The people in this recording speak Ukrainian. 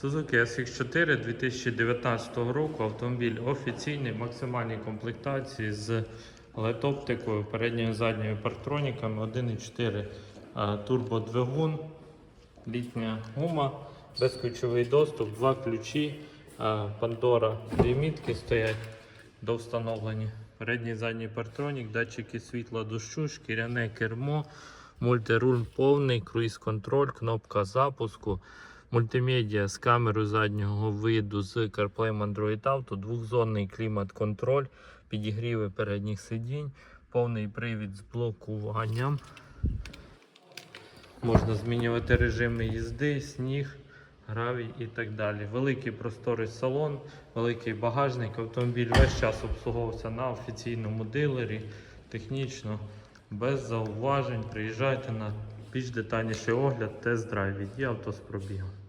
Suzuki SX4 2019 року автомобіль офіційний, максимальній комплектації з LED-оптикою, передньою і задньою партроніками, 1.4 турбодвигун, літня гума, безключовий доступ, два ключі, а, Pandora, дві стоять до встановлення. Передній задній партронік, датчики світла дощу, шкіряне кермо, мультируль повний, круїз-контроль, кнопка запуску, мультимедіа з камерою заднього виду з CarPlay Android Auto, двохзонний клімат-контроль, підігріви передніх сидінь, повний привід з блокуванням. Можна змінювати режими їзди, сніг, гравій і так далі. Великий просторий салон, великий багажник. Автомобіль весь час обслуговувався на офіційному дилері, технічно, без зауважень. Приїжджайте на більш детальніший огляд, тест-драйв від авто з пробігом.